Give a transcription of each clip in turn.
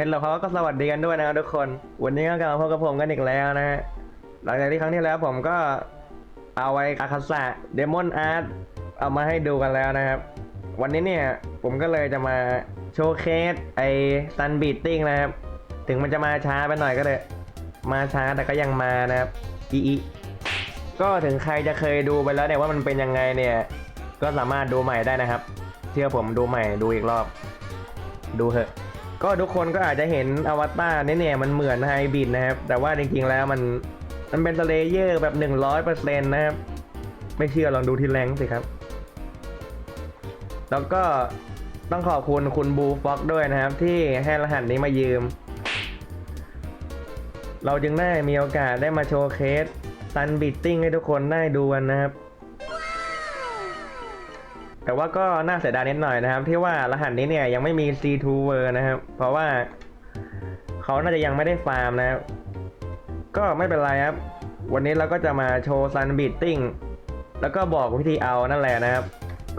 ฮลโลเขาก็สวัสดีกันด้วยนะครับทุกคน วันนี้ก็กลับมาพบกับผมกันอีกแล้วนะฮะ หลังจากที่ครั้งที่แล้วผมก็เอาไว้อาคาสะเดมอนอาร์ตเอามาให้ดูกันแล้วนะครับ วันนี้เนี่ยผมก็เลยจะมาโชว์เคสไอซันบีตติ้งนะครับ ถึงมันจะมาช้าไปหน่อยก็เลยมาช้าแต่ก็ยังมานะครับอีอีก็ถึงใครจะเคยดูไปแล้วเนี่ยว่ามันเป็นยังไงเนี่ย ก็สามารถดูใหม่ได้นะครับ เชื่อผมดูใหม่ดูอีกรอบ ดูเถอะ ก็ทุกคนก็อาจจะเห็นอวตารเนี่ยมันเหมือนไฮบริดนะครับ แต่ว่าจริงๆแล้วมันมันเป็นสเลเยอร์แบบ 100%นะครับ ไม่เชื่อลองดูที่แรงสิครับ แล้วก็ต้องขอบคุณคุณบูฟ็อกด้วยนะครับ ที่ให้รหัสนี้มายืม เราจึงได้มีโอกาสได้มาโชว์เคสซันบิตติ้งให้ทุกคนได้ดูกันนะครับ แต่ว่าก็น่าเสียดายนิดหน่อยนะครับ ที่ว่ารหัสนี้เนี่ยยังไม่มี C2 เวอร์นะครับ เพราะว่าเขาน่าจะยังไม่ได้ฟาร์มนะครับก็ไม่เป็นไรครับ วันนี้เราก็จะมาโชว์ซันบีตติ้งแล้วก็บอกวิธีเอานั่นแหละนะครับ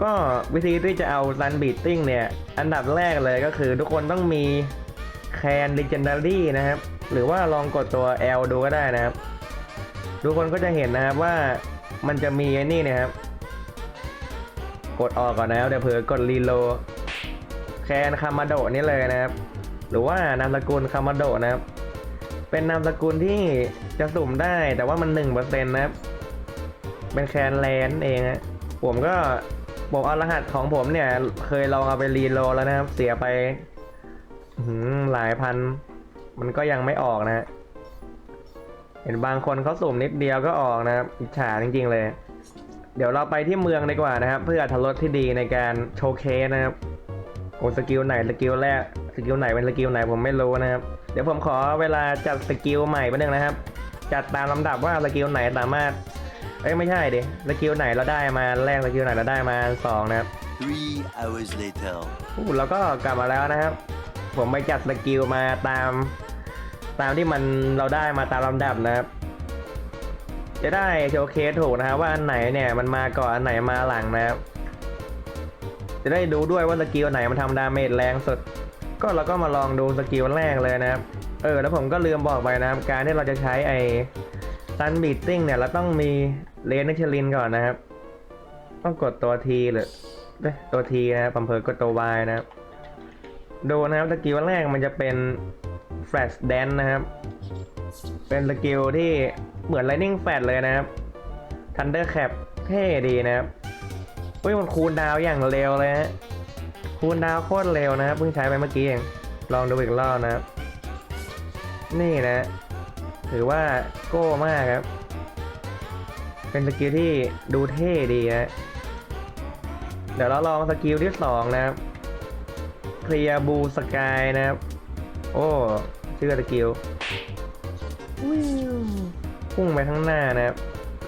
ก็วิธีที่จะเอาซันบีตติ้งเนี่ย อันดับแรกเลยก็คือทุกคนต้องมีแคน Legendary นะครับ หรือว่าลองกดตัว L ดูก็ได้นะครับ ทุกคนก็จะเห็นนะครับว่ามันจะมีไอ้นี่นะครับ กดออกก่อนนะครับเดี๋ยวเผื่อกดรีโหลดแคนคามาโดนี่เลยนะครับ หรือว่านามสกุลคามาโดนะครับ เป็นนามสกุลที่จะสุ่มได้แต่ว่ามันหนึ่งเปอร์เซ็นต์นะครับ เป็นแคนแลนเองฮะผมก็ผมเอารหัสของผมเนี่ย เคยลองเอาไปรีโหลดแล้วนะครับ เสียไปหหลายพัน มันก็ยังไม่ออกนะฮะเห็นบางคนเขาสุ่มนิดเดียวก็ออกนะครับอิจฉาจริงๆเลย เดี๋ยวเราไปที่เมืองดีกว่านะครับ เพื่ออรรถรสที่ดีในการโชว์เคสนะครับโอ้สกิลไหนสกิลแรกสกิลไหนเป็นสกิลไหนผมไม่รู้นะครับ เดี๋ยวผมขอเวลาจัดสกิลใหม่ไปหนึ่งนะครับ จัดตามลำดับว่าสกิลไหนสามารถเอ้ยไม่ใช่ดิสกิลไหนเราได้มาแรกสกิลไหนเราได้มาสองนะครับ Three hours later. อู้เราก็กลับมาแล้วนะครับ ผมไปจัดสกิลมาตาม ตามที่มันเราได้มาตามลำดับนะครับ จะได้โชว์เคสถูกนะครับว่าอันไหนเนี่ยมันมาก่อนอันไหนมาหลังนะครับ จะได้ดูด้วยว่าสกิลไหนมันทำดาเมจแรงสุด ก็เราก็มาลองดูสกิลแรกเลยนะครับ เออแล้วผมก็ลืมบอกไปนะครับ การที่เราจะใช้ไอ้ซันบีตติ้งเนี่ยเราต้องมีเลนนิชลินก่อนนะครับ ต้องกดตัวทีหรือเอ้ยตัวทีนะครับผมเผลอกดตัว Y นะครับ ดูนะครับสกิลแรกมันจะเป็น แฟลชแดนนะครับ เป็นสกิลที่เหมือน Lightning Flash เลยนะครับ Thunder Cap เท่ดีนะครับอุ้ยมันคูลดาวอย่างเร็วเลยฮะคูลดาวโคตรเร็วนะครับเพิ่งใช้ไปเมื่อกี้เองลองดูอีกรอบนะครับ นี่นะ ถือว่าโก้มากครับ เป็นสกิลที่ดูเท่ดีนะเดี๋ยวเราลองสกิลที่สองนะครับเคลียร์บูสกายนะครับ โอ้ชื่อสกิลวิวพุ่งไปข้างหน้านะครับ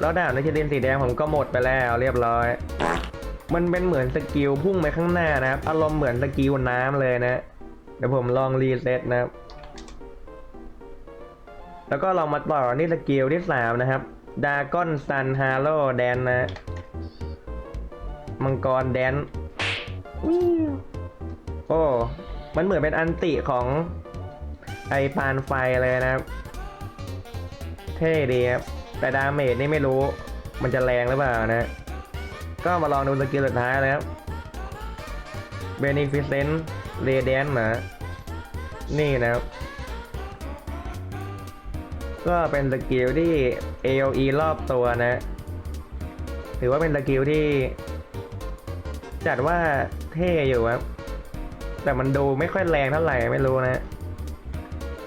แล้วดาบในชลินสีแดงผมก็หมดไปแล้วเรียบร้อย มันเป็นเหมือนสกิลพุ่งไปข้างหน้านะครับ อารมณ์เหมือนสกิลน้ำเลยนะ เดี๋ยวผมลองรีเซ็ตนะครับ แล้วก็ลองมาต่อที่สกิลที่สามนะครับดากอนซันฮาโลแดนนะ มังกรแดนวิวโอ้ มันเหมือนเป็นอันติของ ไอปานไฟเลยนะครับ เท่ดีครับ แต่ดาเมจนี่ไม่รู้ มันจะแรงหรือเปล่านะ ก็มาลองดูสกิลสุดท้ายเลยครับ Beneficent Radiant นะนี่นะครับ ก็เป็นสกิลที่ AOE รอบตัวนะ ถือว่าเป็นสกิลที่ จัดว่าเท่อยู่ครับ แต่มันดูไม่ค่อยแรงเท่าไหร่ไม่รู้นะ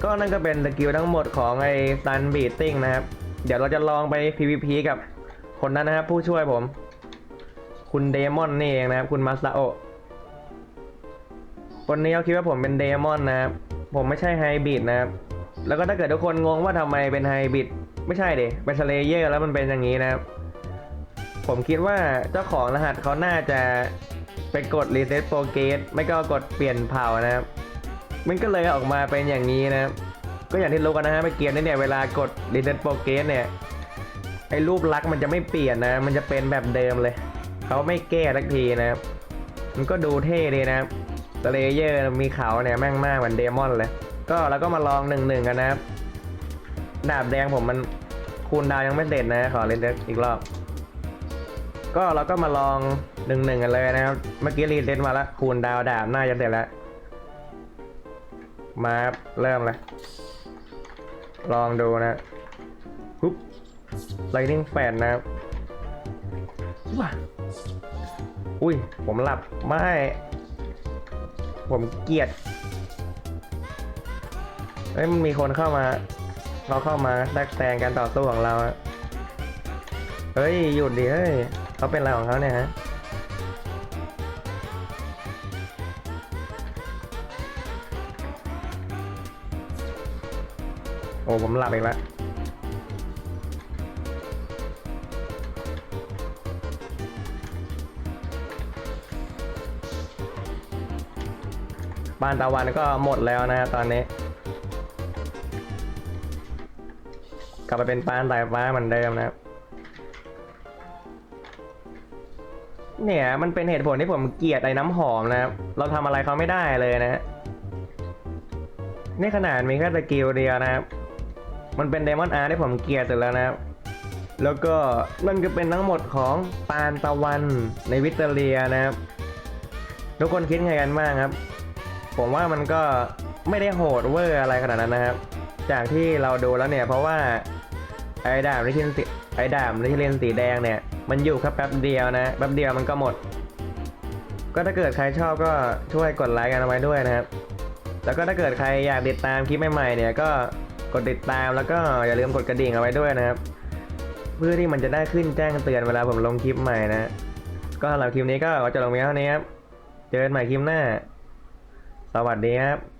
ก็นั่นก็เป็นสกิลทั้งหมดของไอ้ซันบีตติ้งนะครับ เดี๋ยวเราจะลองไป PVP กับคนนั้นนะครับ ผู้ช่วยผม คุณเดมอนนี่เองนะครับ คุณมาซาโอะคนนี้เขาคิดว่าผมเป็นเดมอนนะครับ ผมไม่ใช่ไฮบริดนะครับ แล้วก็ถ้าเกิดทุกคนงงว่าทำไมเป็นไฮบริดไม่ใช่เดเป็นสเลเยอร์แล้วมันเป็นอย่างนี้นะครับ ผมคิดว่าเจ้าของรหัสเขาน่าจะไปกด reset p r o g r e s s ไม่ก็กดเปลี่ยนเผ่านะครับ มันก็เลยออกมาเป็นอย่างนี้นะครับก็อย่างที่รู้กันนะฮะเมื่อกี้นี่เนี่ยเวลากด reset p r o g r e s s เนี่ยไอ้รูปลักษณ์มันจะไม่เปลี่ยนนะ มันจะเป็นแบบเดิมเลย เขาไม่แก้สักทีนะครับ มันก็ดูเท่ดีนะครับสเลเยอร์มีเขาเนี่ยแม่งมากเหมือนเดมอนเลย ก็เราก็มาลองหนึ่งหนึ่งกันนะครับ ดาบแดงผมมันคูณดาวยังไม่เสร็จนะ ขอเล่นอีกรอบ ก็เราก็มาลองหนึ่งหนึ่งกันเลยนะครับ เมื่อกี้รีเซ็ตมาแล้วคูณดาวดาบน่าจะเสร็จแล้ว มารับเริ่มเลย ลองดูนะปุ๊บไลนิ่งแฟนนะครับว้าอุ้ย ผมหลับ ไม่ ผมเกลียดเฮ้ย มันมีคนเข้ามา เราเข้ามาแทรกแซงการต่อสู้ของเรา เฮ้ย หยุดดิ เฮ้ย เขาเป็นอะไรของเขาเนี่ยฮะ โอ้ผมหลับอีกแล้วบานตะวันก็หมดแล้วนะตอนนี้ กลับไปเป็นปานสายฟ้าเหมือนเดิมนะครับเนี่ยมันเป็นเหตุผลที่ผมเกลียดไอ้น้ำหอมนะครับ เราทำอะไรเขาไม่ได้เลยนะฮะนี่ขนาดมีแค่สกิลเดียวนะครับ มันเป็นเดมอนอาร์ที่ผมเกลียดสุดแล้วนะครับ แล้วก็นั่นก็เป็นทั้งหมดของปานตะวันในวิเตอเรียนะครับ ทุกคนคิดไงกันบ้างครับ ผมว่ามันก็ไม่ได้โหดเวอร์อะไรขนาดนั้นนะครับ จากที่เราดูแล้วเนี่ยเพราะว่าไอ้ดาบลิชินสีไอ้ดาบลิชินสีแดงเนี่ย มันอยู่แค่แป๊บเดียวนะแป๊บเดียวมันก็หมด ก็ถ้าเกิดใครชอบก็ช่วยกดไลค์กันเอาไว้ด้วยนะครับ แล้วก็ถ้าเกิดใครอยากติดตามคลิปใหม่ๆเนี่ยก็ กดติดตามแล้วก็อย่าลืมกดกระดิ่งเอาไว้ด้วยนะครับ เพื่อที่มันจะได้ขึ้นแจ้งเตือนเวลาผมลงคลิปใหม่นะ ก็สำหรับคลิปนี้ก็จะลงเพียงเท่านี้ครับ เจอกันใหม่คลิปหน้า สวัสดีครับ